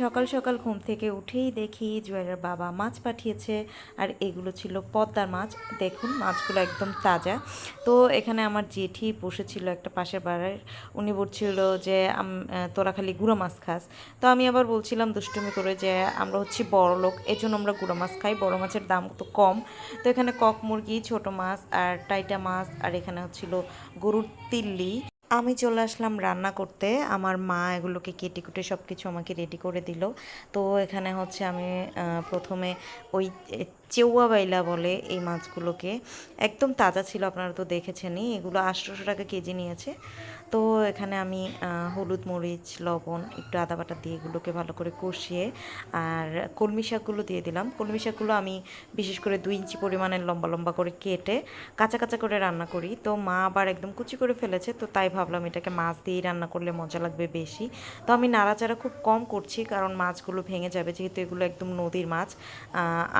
সকাল সকাল ঘুম থেকে উঠেই দেখি জুয়েলের বাবা মাছ পাঠিয়েছে, আর এগুলো ছিল পদ্মার মাছ। দেখুন, মাছগুলো একদম তাজা। তো এখানে আমার জেঠি বসেছিল একটা পাশের বাড়ির। উনি বলছিল যে তোরা খালি গুঁড়ো মাছ খাস। তো আমি আবার বলছিলাম দুষ্টুমি করে যে, আমরা হচ্ছি বড় লোক এই জন্য আমরা গুঁড়ো মাছ খাই, বড় মাছের দাম তো কম। তো এখানে কক মুরগি, ছোট মাছ, আর টাইটা মাছ, আর এখানে হচ্ছিল গরুর তিল্লি। আমি চলে আসলাম রান্না করতে। আমার মা এগুলোকে কেটে কুটে সব কিছু আমাকে রেডি করে দিল। তো এখানে হচ্ছে আমি প্রথমে ওই চেউয়া বাইলা বলে এই মাছগুলোকে। একদম তাজা ছিল, আপনারা তো দেখেছেনই। এগুলো আটশোশো টাকা কেজি নিয়েছে। তো এখানে আমি হলুদ মরিচ, লবণ, একটু আদা বাটা দিয়ে এগুলোকে ভালো করে কষিয়ে আর কলমি শাকগুলো দিয়ে দিলাম। কলমি শাকগুলো আমি বিশেষ করে দুই ইঞ্চি পরিমাণের লম্বা লম্বা করে কেটে কাঁচা কাঁচা করে রান্না করি। তো মা আবার একদম কুচি করে ফেলেছে, তো তাই ভাবলাম এটাকে মাছ দিয়েই রান্না করলে মজা লাগবে বেশি। তো আমি নাড়াচাড়া খুব কম করছি, কারণ মাছগুলো ভেঙে যাবে, যেহেতু এগুলো একদম নদীর মাছ।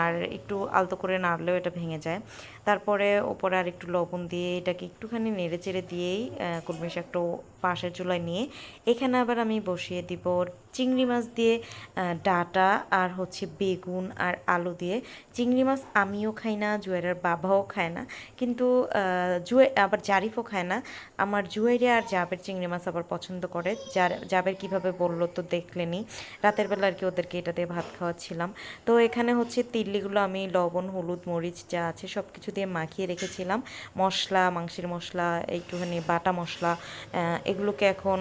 আর একটু আলতো করে নাড়লেও এটা ভেঙে যায়। তারপরে ওপরে আর একটু লবণ দিয়ে এটাকে একটুখানি নেড়ে চেড়ে দিয়েই কলমি শাকটা পাশের চুলায় নিয়ে এখানে আবার আমি বসিয়ে দিব চিংড়ি মাছ দিয়ে ডাঁটা আর হচ্ছে বেগুন আর আলু দিয়ে। চিংড়ি মাছ আমিও খাই না জুয়েরের বাবাও খায় না। কিন্তু জুয়ে আবার জারিফও খায় না। আমার জুয়েরে আর জাবের চিংড়ি মাছ আবার পছন্দ করে। যার, জাবের কীভাবে বলল তো দেখলেনি। রাতের বেলা আর কি ওদেরকে এটা দিয়ে ভাত খাওয়াচ্ছিলাম। তো এখানে হচ্ছে তিল্লিগুলো আমি লবণ, হলুদ, মরিচ যা আছে সব কিছু দিয়ে মাখিয়ে রেখেছিলাম। মশলা, মাংসের মশলা, একটুখানি বাটা মশলা এগুলোকে এখন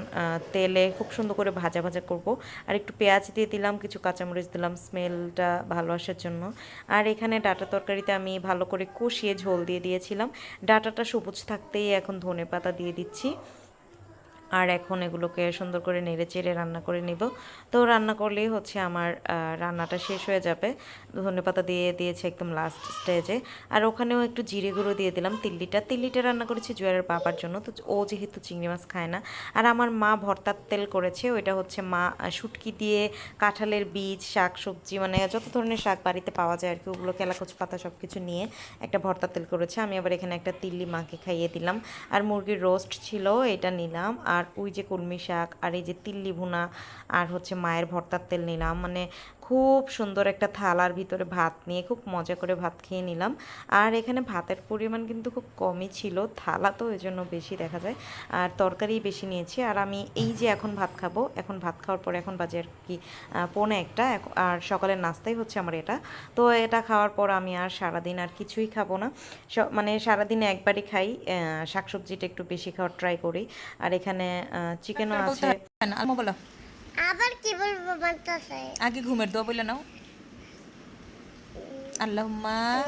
তেলে খুব সুন্দর করে ভাজা ভাজা করব। আর একটু পেঁয়াজ দিয়ে দিলাম, কিছু কাঁচামরিচ দিলাম, স্মেলটা ভালো আসার জন্য। আর এখানে ডাটা তরকারিতে আমি ভালো করে কষিয়ে ঝোল দিয়ে দিয়েছিলাম। ডাটাটা সবুজ থাকতেই এখন ধনে পাতা দিয়ে দিচ্ছি। আর এখন এগুলোকে সুন্দর করে নেড়ে চেড়ে রান্না করে নিব। তো রান্না করলেই হচ্ছে আমার রান্নাটা শেষ হয়ে যাবে। ধনেপাতা দিয়ে দিয়েছে একদম লাস্ট স্টেজে আর ওখানেও একটু জিরে গুঁড়ো দিয়ে দিলাম তিল্লিটা তিল্লিটা রান্না করেছি জুয়ারের বাবার জন্য। তো ও যেহেতু চিংড়ি মাছ খায় না। আর আমার মা ভর্তার তেল করেছে। ওইটা হচ্ছে মা শুটকি দিয়ে কাঁঠালের বীজ, শাক সবজি মানে যত ধরনের শাক বাড়িতে পাওয়া যায় আর কি ওগুলো কেলাকুচ পাতা সব কিছু নিয়ে একটা ভর্তার তেল করেছে। আমি আবার এখানে একটা তিল্লি মাকে খাইয়ে দিলাম। আর মুরগির রোস্ট ছিল, এটা নিলাম। আর ওই যে কলমি শাক আর এই যে তিল্লি ভুনা আর হচ্ছে মায়ের ভর্তার তেল নিলাম। মানে খুব সুন্দর একটা থালার ভিতরে ভাত নিয়ে খুব মজা করে ভাত খেয়ে নিলাম। আর এখানে ভাতের পরিমাণ কিন্তু খুব কমই ছিল। থালা তো এই জন্য বেশি দেখা যায়। আর তরকারি বেশি নিয়েছি। আর আমি এই যে এখন ভাত খাব এখন ভাত খাওয়ার পরে এখন বাজে আর কি পৌনে একটা। আর সকালের নাস্তাই হচ্ছে আমার এটা। তো এটা খাওয়ার পর আমি আর সারাদিন আর কিছুই খাব না। মানে সারাদিনে একবারই খাই। শাকসবজিটা একটু বেশি খাওয়ার ট্রাই করি। আর এখানে চিকেনও আছে। আবার কি বলব বলতেছে? আগে ঘুমের দোয়া বলে নাও। আল্লাহুম্মা।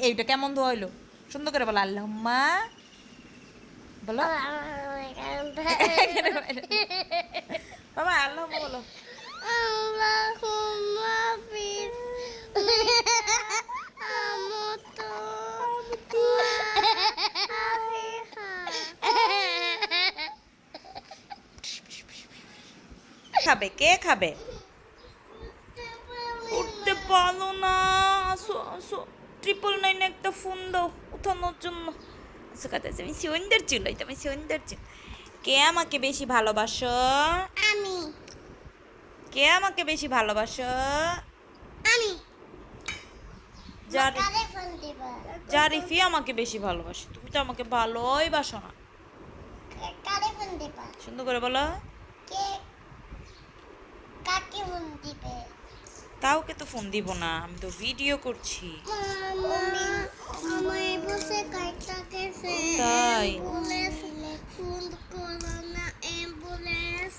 এইটা কেমন দোয়া হইল? সুন্দর করে বলো আল্লাহুম্মা। বলো। বাবা আল্লাহুম্মা বলো। আল্লাহুম্মা। খাবে? কে খাবে? উঠতে পারল না। আসো আসো ট্রিপল নাইন একটা ফোন দাও উঠানোর জন্য। আচ্ছা কথা আমি সুন্দর এটা আমি সুন্দর ছিল কে আমাকে বেশি ভালোবাসো? আমি। কে আমাকে বেশি ভালোবাসো? আমি। জারিফি আমাকে বেশি ভালোবাসে। তুমি তো আমাকে ভালোই বাসো না। সুন্দর করে বলো। কে কাকে ফোন দিবে? কাউকে তো ফোন দিব না আমি তো ভিডিও করছি। তাই?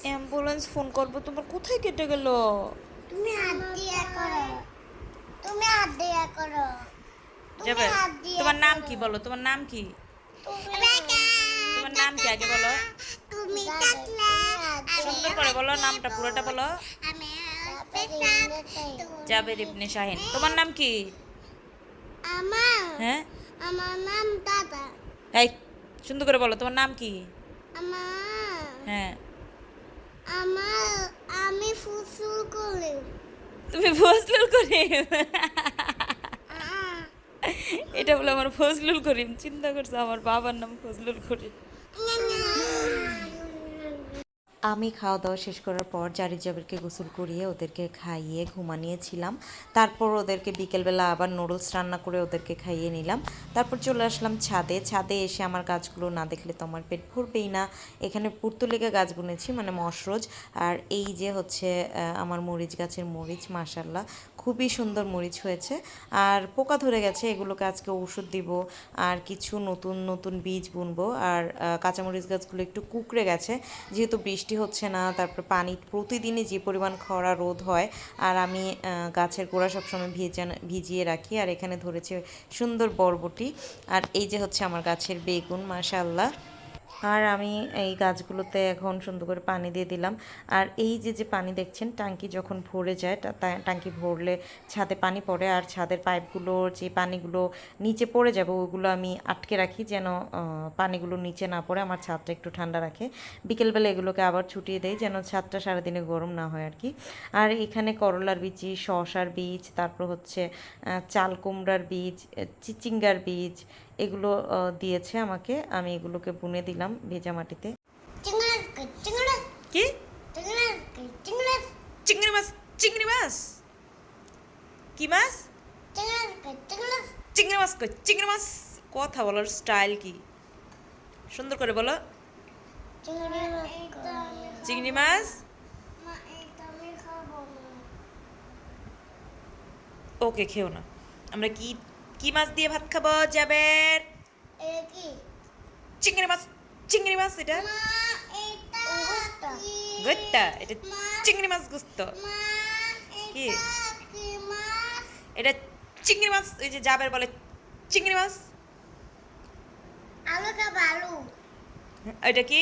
অ্যাম্বুলেন্স ফোন করব তোমার কোথায় কেটে গেল? তুমি হাত দিয়া করো। তুমি হাত দিয়া করো। যাবে। তোমার নাম কি বলো? তোমার নাম কি? কি আগে বলো? সুন্দর করে বলো নামটা পুরোটা বলো। জাবের ইবনে শাহিন। তোমার নাম কি? আমার? হ্যাঁ? আমার নাম দাদা। এই সুন্দর করে বলো তোমার নাম কি? আমার? হ্যাঁ। আমার আমি ফুসুল করি তুমি ফজলুল করে আহ, এটা বলে আমার ফজলুল করিম। চিন্তা করছে আমার বাবার নাম ফজলুল করিম। Nyan, আমি খাওয়া দাওয়া শেষ করার পর জারি জাবেরকে গোসল করিয়ে ওদেরকে খাইয়ে ঘুমানিয়েছিলাম তারপর ওদেরকে বিকেলবেলা আবার নুডলস রান্না করে ওদেরকে খাইয়ে নিলাম। তারপর চলে আসলাম ছাদে। ছাদে এসে আমার গাছগুলো না দেখলে তো আমার পেট ভরবেই না। এখানে পুর্তলিকা গাছ বুনেছি মানে মশরোজ আর এই যে হচ্ছে আমার মরিচ গাছের মরিচ মাসাল্লাহ খুবই সুন্দর মরিচ হয়েছে। আর পোকা ধরে গেছে, এগুলোকে আজকে ওষুধ দিব। আর কিছু নতুন নতুন বীজ বুনবো। আর কাঁচামরিচ গাছগুলো একটু কুকড়ে গেছে, যেহেতু বৃষ্টি হচ্ছে না, তারপর পানি প্রতিদিনই যে পরিমাণ খরা রোদ হয়, আর আমি গাছের গোড়া সবসময় ভিজান ভিজিয়ে রাখি, আর এখানে ধরেছে সুন্দর বরবটি, আর এই যে হচ্ছে আমার গাছের বেগুন মাশাল্লাহ আর আমি এই গাছগুলোতে এখন সুন্দর করে পানি দিয়ে দিলাম। আর এই যে যে পানি দেখছেন ট্যাঙ্কি যখন ভরে যায় ট্যাঙ্কি ভরলে ছাদে পানি পড়ে আর ছাদের পাইপগুলোর যে পানিগুলো নিচে পড়ে যাবে ওগুলো আমি আটকে রাখি যেন পানিগুলো নিচে না পড়ে, আমার ছাদটা একটু ঠান্ডা রাখে। বিকেলবেলা এগুলোকে আবার ছুটিয়ে দেয় যেন ছাদটা সারাদিনে গরম না হয় আর কি। আর এখানে করলার বীজ শশার বীজ, তারপর হচ্ছে চাল কুমড়ার বীজ চিচিঙ্গার বীজ এগুলো দিয়েছে আমাকে। আমি এগুলোকে বুনে দিলাম ভেজা মাটিতে। কি? চিংড়ি মাছ চিংড়ি মাছ। কি মাছ? চিংড়ি মাছ চিংড়ি মাছ। কথা বলার স্টাইল কি? সুন্দর করে বলো। চিংড়ি মাছ ওকে খেও না। আমরা কি কি মাছ দিয়ে ভাত খাব কি? চিংড়ি মাছ চিংড়ি মাছ এটা? মা এটা চিংড়ি মাছ গুস্ত। কি? এটা চিংড়ি মাছ ওই যে যাবের বলে চিংড়ি মাছ। আলু খাব আলু। এটা কি?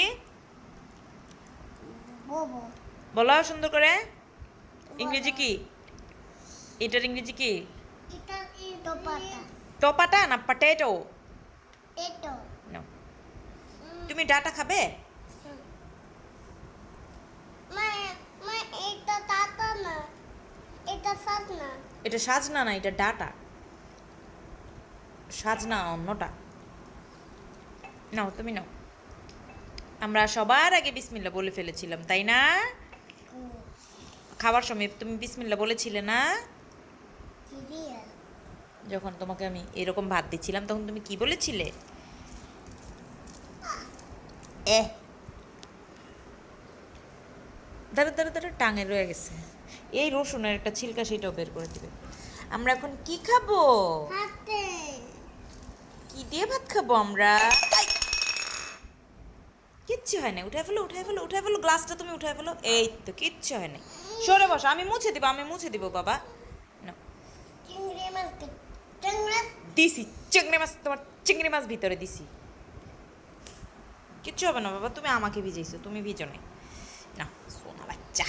বলো। সুন্দর করে। ইংরেজি কি? এটার ইংরেজি কি? টপাটা না পটেটো. তুমি ডাটা খাবে মা মা এটা তাতা না এটা সাত এটা সাজনা না এটা ডাটা সাজনা অন্যটা নাও তুমি নাও আমরা সবার আগে বিসমিল্লা বলে ফেলেছিলাম তাই না খাবার সময় তুমি বিসমিল্লা বলেছিলে না যখন তোমাকে আমি এরকম ভাত দিচ্ছিলাম তখন তুমি কি বলেছিলে? এ। দাঁড়া দাঁড়া দাঁড়া টাঙে রয়ে গেছে। এই রসুনের একটা ছিলকা সেটাও বের করে দিবে। আমরা এখন কি খাব? কি দিয়ে ভাত খাব আমরা? কিচ্ছু হয় না উঠে ফেলো উঠে ফেলো উঠে ফেলো গ্লাসটা তুমি উঠে ফেলো। এই তো কিচ্ছু হয় না সরে বসো আমি মুছে দিব আমি মুছে দিব বাবা। চিংড়ি মাছ দিছি চিংড়ি মাছ তোমার চিংড়ি মাছ ভিতরে দিছি কিচ্ছু হবে না বাবা তুমি আমাকে ভিজাইছো তুমি ভিজো নাই না সোনা বাচ্চা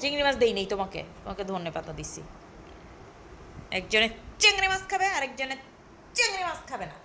চিংড়ি মাছ দেই নেই তোমাকে তোমাকে ধনে পাতা দিছি একজনে চিংড়ি মাছ খাবে আর একজনে চিংড়ি মাছ খাবে না